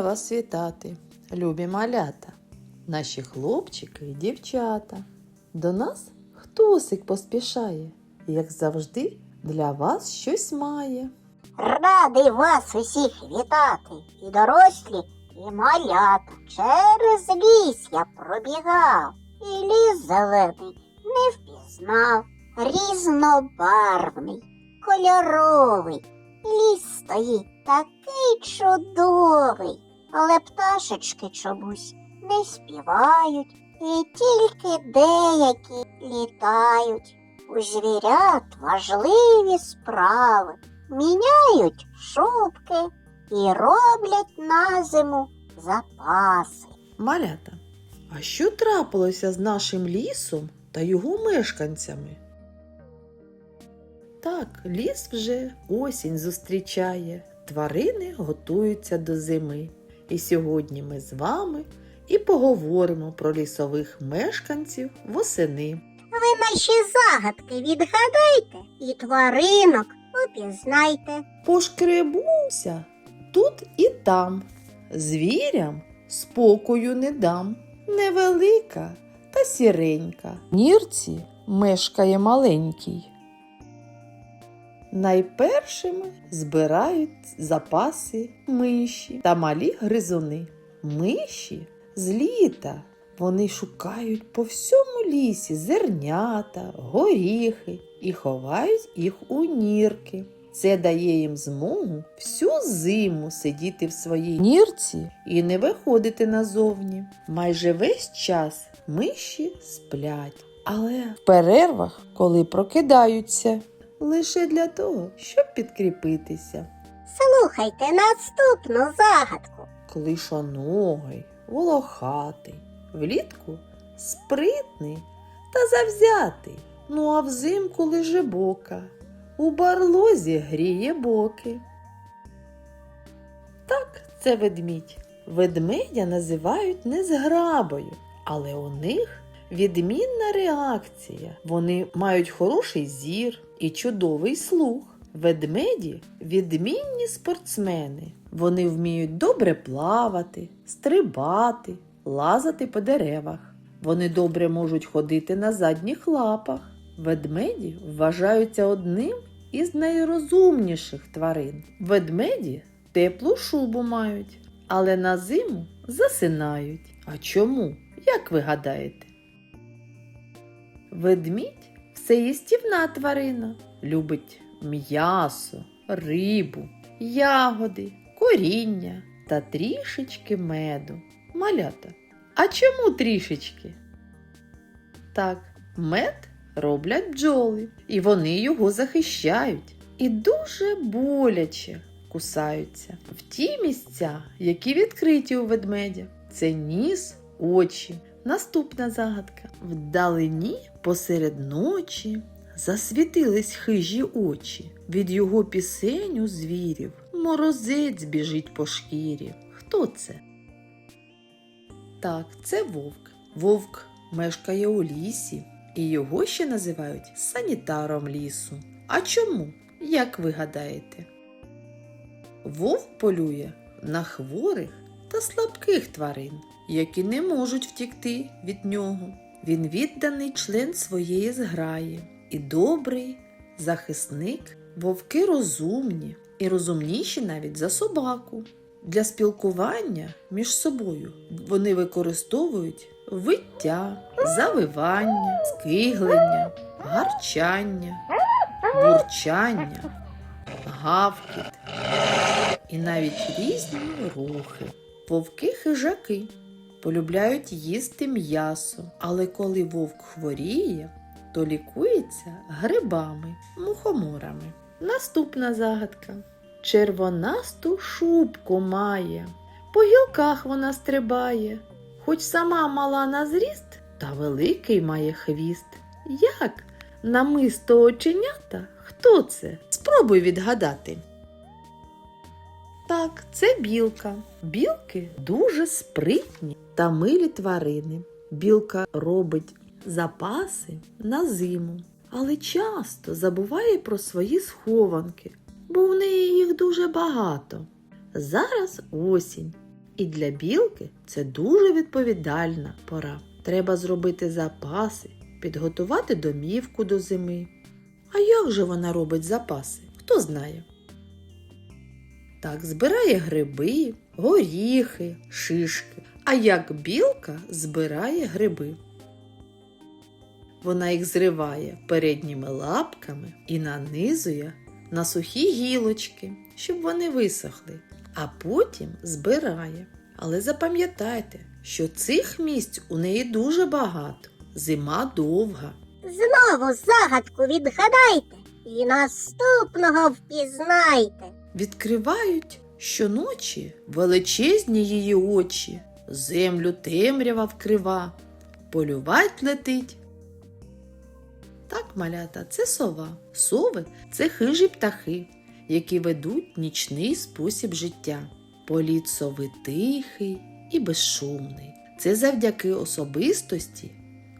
Вас вітати, любі малята, наші хлопчики і дівчата. До нас хтосик поспішає, як завжди, для вас щось має. Радий вас усіх вітати, і дорослі, і малята. Через ліс я пробігав, і ліс зелений не впізнав. Різнобарвний, кольоровий. Ліс стоїть такий чудовий, але пташечки чомусь не співають, і тільки деякі літають. У звірят важливі справи міняють шубки і роблять на зиму запаси. Малята, а що трапилося з нашим лісом та його мешканцями? Так, ліс вже осінь зустрічає, тварини готуються до зими. І сьогодні ми з вами і поговоримо про лісових мешканців восени. Ви наші загадки відгадайте і тваринок упізнайте. Пошкребуся тут і там, звірям спокою не дам. Невелика та сіренька. В Нірці мешкає маленький. Найпершими збирають запаси миші та малі гризуни. Миші з літа вони шукають по всьому лісі зернята, горіхи і ховають їх у нірки. Це дає їм змогу всю зиму сидіти в своїй нірці і не виходити назовні. Майже весь час миші сплять, але в перервах, коли прокидаються, лише для того, щоб підкріпитися. Слухайте наступну загадку. Клишоногий, волохатий, влітку спритний та завзятий, ну а взимку лежебока, у барлозі гріє боки. Так, це ведмідь. Ведмедя називають незграбою, але у них відмінна реакція. Вони мають хороший зір і чудовий слух. Ведмеді відмінні спортсмени. Вони вміють добре плавати, стрибати, лазати по деревах. Вони добре можуть ходити на задніх лапах. Ведмеді вважаються одним із найрозумніших тварин. Ведмеді теплу шубу мають, але на зиму засинають. А чому? Як ви гадаєте? Ведмідь всеїстівна тварина, любить м'ясо, рибу, ягоди, коріння та трішечки меду. Малята. А чому трішечки? Так, мед роблять бджоли, і вони його захищають. І дуже боляче кусаються в ті місця, які відкриті у ведмедя. Це ніс, очі. Наступна загадка. Вдалині посеред ночі засвітились хижі очі. Від його пісень у звірів морозець біжить по шкірі. Хто це? Так, це вовк. Вовк мешкає у лісі, і його ще називають санітаром лісу. А чому? Як ви гадаєте? Вовк полює на хворих та слабких тварин, які не можуть втікти від нього. Він відданий член своєї зграї і добрий захисник. Вовки розумні і розумніші навіть за собаку. Для спілкування між собою вони використовують виття, завивання, скиглення, гарчання, бурчання, гавкіт і навіть різні рухи. Вовки хижаки полюбляють їсти м'ясо, але коли вовк хворіє, то лікується грибами, мухоморами. Наступна загадка. Червонасту шубку має, по гілках вона стрибає, хоч сама мала на зріст, та великий має хвіст. Як намисто оченята? Хто це? Спробуй відгадати. Так, це білка. Білки дуже спритні та милі тварини. Білка робить запаси на зиму, але часто забуває про свої схованки, бо в неї їх дуже багато. Зараз осінь, І для білки це дуже відповідальна пора. Треба зробити запаси, підготувати домівку до зими. А як же вона робить запаси? Хто знає? Так, збирає гриби, горіхи, шишки. А як білка збирає гриби? Вона їх зриває передніми лапками і нанизує на сухі гілочки, щоб вони висохли, а потім збирає. Але запам'ятайте, що цих місць у неї дуже багато. Зима довга. Знову загадку відгадайте і наступного впізнайте. Відкривають щоночі величезні її очі, землю темрява вкрива, полювать летить. Так, малята, це сова. Сови це хижі птахи, які ведуть нічний спосіб життя. Політ сови тихий і безшумний. Це завдяки особистості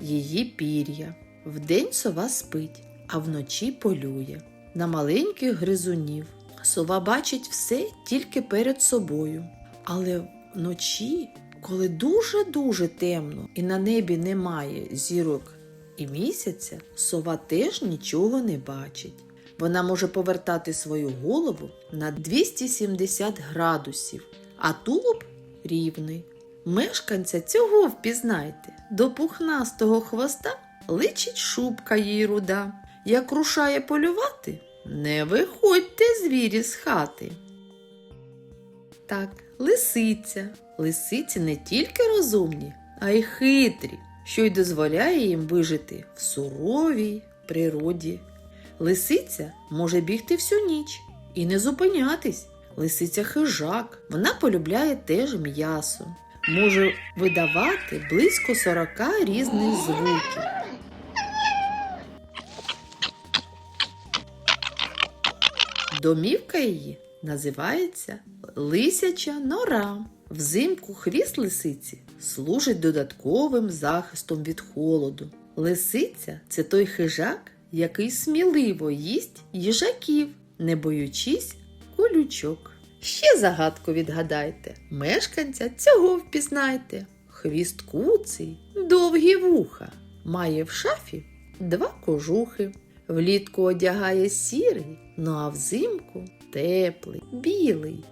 її пір'я. Вдень сова спить, а вночі полює на маленьких гризунів. Сова бачить все тільки перед собою. Але вночі, коли дуже-дуже темно і на небі немає зірок і місяця, сова теж нічого не бачить. Вона може повертати свою голову на 270 градусів, а тулуб рівний. Мешканця цього впізнайте. До пухнастого хвоста личить шубка їй руда. Як рушає полювати, не виходьте звірі з хати. Так, лисиця. Лисиці не тільки розумні, а й хитрі, що й дозволяє їм вижити в суровій природі. Лисиця може бігти всю ніч і не зупинятись. Лисиця хижак, вона полюбляє теж м'ясо, може видавати близько 40 різних звуків. Домівка її називається лисяча нора. Взимку хвіст лисиці служить додатковим захистом від холоду. Лисиця це той хижак, який сміливо їсть їжаків, не боючись колючок. Ще загадку відгадайте, мешканця цього впізнайте. Хвіст куций, довгі вуха, має в шафі два кожухи. Влітку одягає сірий, ну а взимку теплий, білий.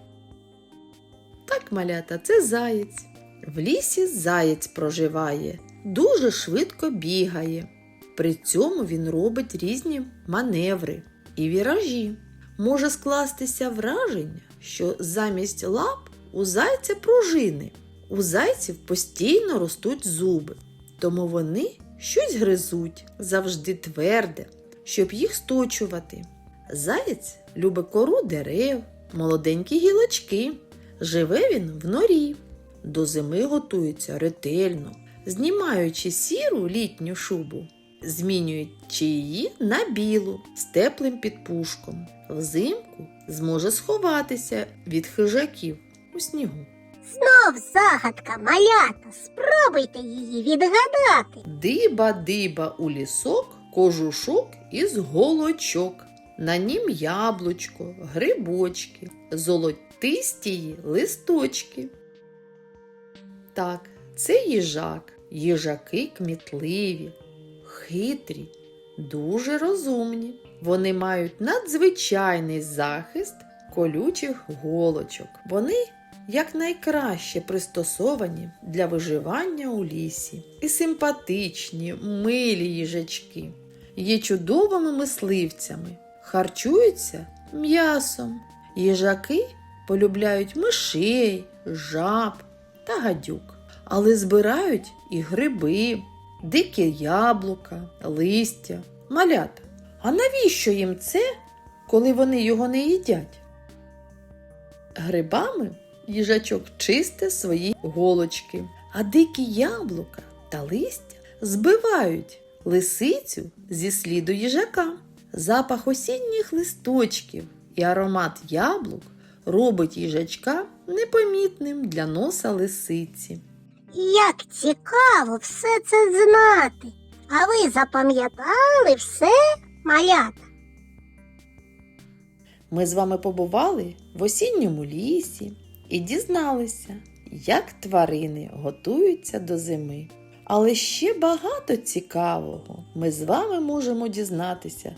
Так, малята, це заєць. В лісі заєць проживає, дуже швидко бігає. При цьому він робить різні маневри і віражі. Може скластися враження, що замість лап у зайця пружини. У зайців постійно ростуть зуби, тому вони щось гризуть завжди тверде, щоб їх сточувати. Заєць любить кору дерев, молоденькі гілочки. Живе він в норі. До зими готується ретельно, знімаючи сіру літню шубу, змінюючи її на білу з теплим підпушком. Взимку зможе сховатися від хижаків у снігу. Знов загадка малята. Спробуйте її відгадати. Диба-диба у лісок, кожушок із голочок. На нім яблучко, грибочки, золотистії листочки. Так, це їжак. Їжаки кмітливі, хитрі, дуже розумні. Вони мають надзвичайний захист колючих голочок. Вони якнайкраще пристосовані для виживання у лісі. І симпатичні, милі їжачки. Є чудовими мисливцями, харчуються м'ясом. Їжаки полюбляють мишей, жаб та гадюк, але збирають і гриби, дикі яблука, листя, малята. А навіщо їм це, коли вони його не їдять? Грибами їжачок чисте свої голочки, а дикі яблука та листя збивають лисицю зі сліду їжака. Запах осінніх листочків і аромат яблук робить їжачка непомітним для носа лисиці. Як цікаво все це знати. А ви запам'ятали все, малята? Ми з вами побували в осінньому лісі і дізналися, як тварини готуються до зими. Але ще багато цікавого ми з вами можемо дізнатися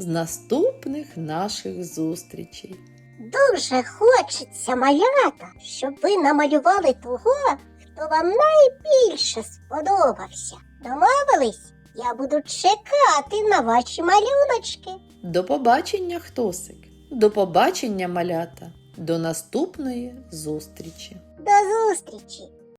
з наступних наших зустрічей. Дуже хочеться малята, щоб ви намалювали того, хто вам найбільше сподобався. Домовились? Я буду чекати на ваші малюночки. До побачення, хтосик! До побачення, малята! До наступної зустрічі! До зустрічі!